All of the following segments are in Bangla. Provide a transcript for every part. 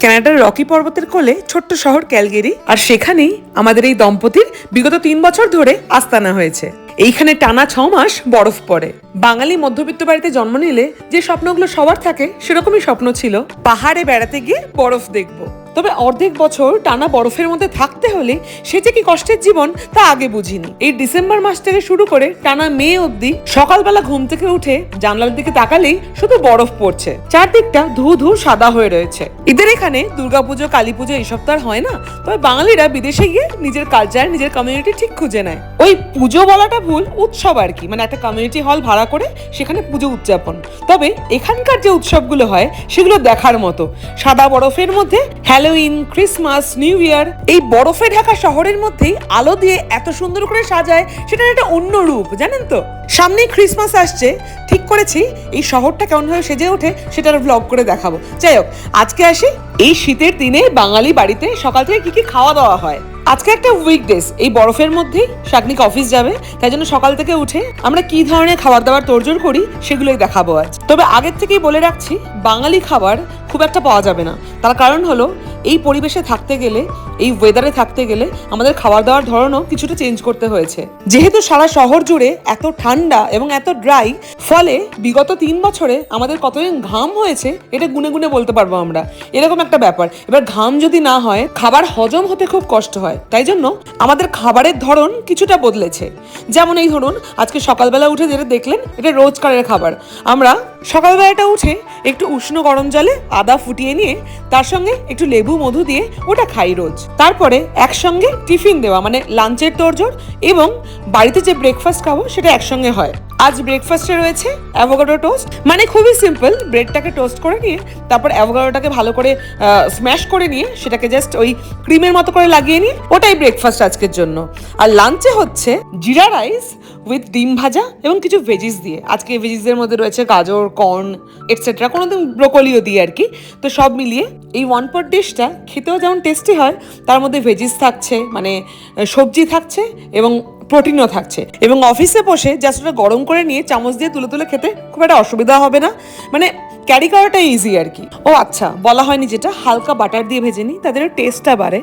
কানাডার রকি পর্বতের কোলে ছোট্ট শহর ক্যালগেরি, আর সেখানেই আমাদের এই দম্পতির বিগত তিন বছর ধরে আস্তানা হয়েছে। এইখানে টানা ছ মাস বরফ পড়ে। বাঙালি মধ্যবিত্ত বাড়িতে জন্ম নিলে যে স্বপ্নগুলো সবার থাকে, সেরকমই স্বপ্ন ছিল। পাহাড়ে বেড়াতে গিয়ে বরফ দেখব। তবে অর্ধেক বছর টানা বরফের মধ্যে থাকতে হলে সে যে কি কষ্টের জীবন তা আগে বুঝিনি। এই ডিসেম্বর মাস থেকে শুরু করে টানা মে অবধি সকালবেলা ঘুম থেকে উঠে জানলার দিকে তাকালেই শুধু বরফ পড়ছে। চারদিকটা ধু ধু সাদা হয়ে রয়েছে। এদের এখানে দুর্গাপুজো কালী পুজো এইসব তো আর হয় না। তবে বাঙালিরা বিদেশে গিয়ে নিজের কালচার নিজের কমিউনিটি ঠিক খুঁজে নেয়। ওই পুজো বলাটা ভুল, উৎসব আর কি। মানে একটা কমিউনিটি হল ভাড়া করে সেখানে পুজো উদযাপন। তবে এখানকার যে উৎসবগুলো হয়, সেগুলো দেখার মতো। সাদা বরফের মধ্যে হ্যালোইন ক্রিসমাস নিউ ইয়ার এই বরফে ঢাকা শহরের মধ্যেই আলো দিয়ে এত সুন্দর করে সাজায়, সেটার একটা অন্য রূপ, জানেন তো? সামনেই ক্রিসমাস আসছে, ঠিক করেছি, এই শহরটা কেমনভাবে সেজে ওঠে সেটার ব্লগ করে দেখাবো। যাই হোক, আজকে আসি, এই শীতের দিনে বাঙালি বাড়িতে সকাল থেকে কি কি খাওয়া দাওয়া হয়। আজকে একটা উইকডেজ এই বরফের মধ্যেই শাকনিক অফিস যাবে, তাই জন্য সকাল থেকে উঠে আমরা কি ধরনের খাবার দাবার তোড়জোড় করি সেগুলোই দেখাবো আজ। তবে আগের থেকেই বলে রাখছি, বাঙালি খাবার খুব একটা পাওয়া যাবে না। তার কারণ হলো এই পরিবেশে থাকতে গেলে এই ওয়েদারে থাকতে গেলে আমাদের খাবার দাওয়ার ধরনও কিছুটা চেঞ্জ করতে হয়েছে। যেহেতু সারা শহর জুড়ে এত ঠান্ডা এবং এত ড্রাই ফলে বিগত তিন বছরে আমাদের কতদিন ঘাম হয়েছে এটা গুনে গুনে বলতে পারব আমরা। এরকম একটা ব্যাপার। এবার ঘাম যদি না হয়, খাবার হজম হতে খুব কষ্ট হয়। তাই জন্য আমাদের খাবারের ধরন কিছুটা বদলেছে। যেমন এই ধরুন, আজকে সকালবেলা উঠে যেটা দেখলেন, এটা রোজকারের খাবার। আমরা সকালবেলাটা উঠে একটু উষ্ণ গরম জলে আদা ফুটিয়ে নিয়ে তার সঙ্গে একটু লেবু মধু দিয়ে ওটা খাই রোজ। তারপরে একসঙ্গে টিফিন দেওয়া মানে লাঞ্চের তোড়জোড় এবং বাড়িতে যে ব্রেকফাস্ট খাব সেটা একসঙ্গে হয়। আজ ব্রেকফাস্টে রয়েছে অ্যাভোকাডো টোস্ট মানে খুবই সিম্পল ব্রেডটাকে টোস্ট করে নিয়ে, তারপর অ্যাভোকাডোটাকে ভালো করে স্ম্যাশ করে নিয়ে, সেটাকে জাস্ট ওই ক্রিমের মতো করে লাগিয়ে নিয়ে, ওটাই ব্রেকফাস্ট আজকের জন্য। আর লাঞ্চে হচ্ছে জিরা রাইস উইথ ডিম ভাজা এবং কিছু ভেজিস দিয়ে। আজকে ভেজিসের মধ্যে রয়েছে গাজর কর্ন এটসেট্রা কোনো দিন ব্রোকলিও দিয়ে আর কি। তো সব মিলিয়ে এই ওয়ান পট ডিশটা খেতেও যেমন টেস্টি হয়, তার মধ্যে ভেজিস থাকছে মানে সবজি থাকছে এবং প্রোটিনও থাকছে। এবং অফিসে বসে জাস্ট ওটা গরম করে নিয়ে চামচ দিয়ে তুলে তুলে খেতে খুব একটা অসুবিধা হবে না। মানে ক্যারি করাটা ইজি আর কি। ও আচ্ছা বলা হয়নি যেটা, হালকা বাটার দিয়ে ভেজে নিই, তাদের টেস্টটা বাড়ে।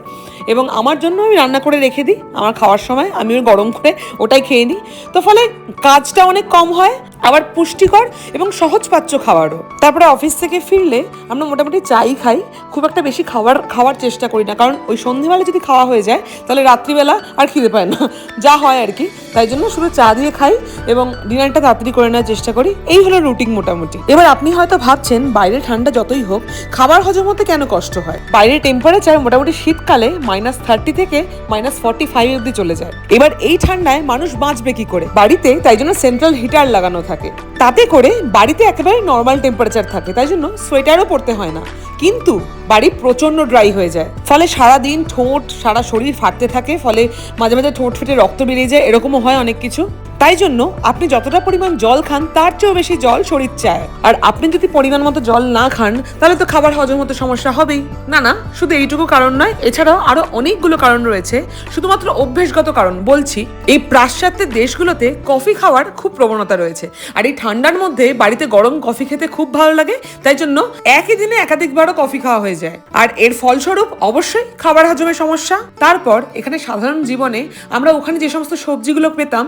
এবং আমার জন্য আমি রান্না করে রেখে দিই, আমার খাওয়ার সময়, আমি গরম করে ওটাই খেয়ে নিই। তো ফলে কাজটা অনেক কম হয় আবার পুষ্টিকর এবং সহজপাচ্য খাবারও তারপরে অফিস থেকে ফিরলে আমরা মোটামুটি চাই খাই, খুব একটা বেশি খাবার খাওয়ার চেষ্টা করি না। কারণ ওই সন্ধেবেলা যদি খাওয়া হয়ে যায়, তাহলে রাত্রিবেলা আর খিদে পায় না। যা হয় আর কি। তাই জন্য শুধু চা দিয়ে খাই এবং ডিনারটা তাড়াতাড়ি করে নেওয়ার চেষ্টা করি। এই হলো রুটিন মোটামুটি। এবার আপনি হয়তো ভাবছেন বাইরে ঠান্ডা যতই হোক, খাবার হজম হতে কেন কষ্ট হয়? বাইরের টেম্পারেচার মোটামুটি শীতকালে মাইনাস থার্টি থেকে মাইনাস ফর্টি ফাইভ অব্দি চলে যায়। এবার এই ঠান্ডায় মানুষ বাঁচবে কি করে? বাড়িতে তাই জন্য সেন্ট্রাল হিটার লাগানো থাকে। তাতে করে বাড়িতে একেবারে নর্মাল টেম্পারেচার থাকে, তাই জন্য সোয়েটারও পরতে হয় না। কিন্তু বাড়ি প্রচণ্ড ড্রাই হয়ে যায়। ফলে সারা দিন ঠোঁট, সারা শরীর ফাটতে থাকে, ফলে মাঝে মাঝে ঠোঁট ফেটে রক্ত বেরিয়ে যায়, এরকমও হয় অনেক কিছু। তাই জন্য আপনি যতটা পরিমাণ জল খান, তার চেয়েও বেশি জল শরীর চায়। আর আপনি যদি পরিমাণ মতো জল না খান, তাহলে তো খাবার হজম হতে সমস্যা হবেই। না না, শুধু এইটুকু কারণ নয়, এছাড়াও আরও অনেকগুলো কারণ রয়েছে, শুধুমাত্র অভ্যেসগত কারণ। বলছি, এই পাশ্চাত্যের দেশগুলোতে কফি খাওয়ার খুব প্রবণতা রয়েছে। আর এই ঠান্ডার মধ্যে বাড়িতে গরম কফি খেতে খুব ভালো লাগে, তাই জন্য একই দিনে একাধিকবারও কফি খাওয়া হয়ে যায়। আর এর ফলস্বরূপ অবশ্যই খাবার হজমের সমস্যা। তারপর এখানে সাধারণ জীবনে আমরা ওখানে যে সমস্ত সবজিগুলো পেতাম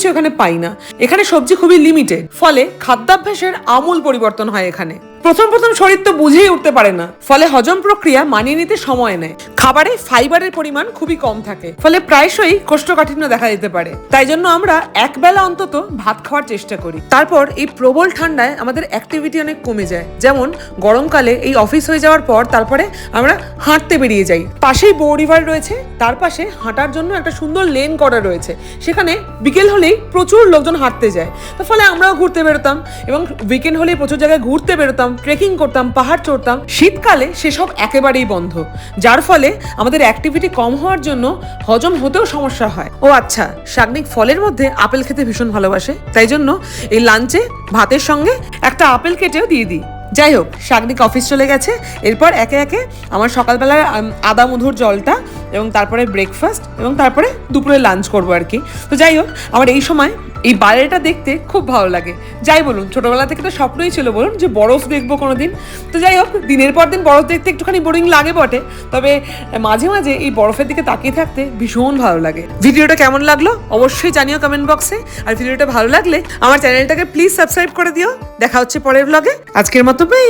সবকিছু এখানে পাই না। এখানে সবজি খুবই লিমিটেড ফলে খাদ্যাভ্যাসের আমূল পরিবর্তন হয় এখানে। প্রথম প্রথম শরীর তো বুঝেই উঠতে পারে না। ফলে হজম প্রক্রিয়া মানিয়ে নিতে সময় নেয়। খাবারে ফাইবারের পরিমাণ খুবই কম থাকে। ফলে প্রায়শই কোষ্ঠকাঠিন্য দেখা দিতে পারে। তাই জন্য আমরা একবেলা অন্তত ভাত খাওয়ার চেষ্টা করি। তারপর এই প্রবল ঠান্ডায় আমাদের অ্যাক্টিভিটি অনেক কমে যায়। যেমন গরমকালে এই অফিস হয়ে যাওয়ার পর তারপরে আমরা হাঁটতে বেরিয়ে যাই। পাশেই বৌ রিভার রয়েছে। তার পাশে হাঁটার জন্য একটা সুন্দর লেন করা রয়েছে। সেখানে বিকেল হলেই প্রচুর লোকজন হাঁটতে যায়। তো ফলে আমরাও ঘুরতে বেরোতাম এবং উইকেন্ড হলেই প্রচুর জায়গায় ঘুরতে বেরোতাম। ট্রেকিং করতাম, পাহাড় চড়তাম, শীতকালে সেসব একেবারেই বন্ধ। যার ফলে আমাদের অ্যাক্টিভিটি কম হওয়ার জন্য হজম হতেও সমস্যা হয়। ও আচ্ছা শাগনিক ফলের মধ্যে আপেল খেতে ভীষণ ভালোবাসে, তাই জন্য এই লাঞ্চে ভাতের সঙ্গে একটা আপেল কেটেও দিয়ে দিই। যাই হোক শাগনিক অফিস চলে গেছে, এরপর একে একে আমার সকালবেলার আদা মধুর জলটা এবং তারপরে ব্রেকফাস্ট এবং তারপরে দুপুরে লাঞ্চ করব আর কি। তো যাই হোক, আমার এই সময় এই বাইরেটা দেখতে খুব ভালো লাগে। যাই বলুন, ছোটবেলা থেকে তো স্বপ্নই ছিল বলুন যে বরফ দেখব কোনো দিন তো যাই হোক, দিনের পর দিন বরফ দেখতে একটুখানি বোরিং লাগে বটে। তবে মাঝে মাঝে এই বরফের দিকে তাকিয়ে থাকতে ভীষণ ভালো লাগে। ভিডিওটা কেমন লাগল অবশ্যই জানিও কমেন্ট বক্সে আর ভিডিওটা ভালো লাগলে আমার চ্যানেলটাকে প্লিজ সাবস্ক্রাইব করে দিও। দেখা হচ্ছে পরের ব্লগে আজকের মতো বাই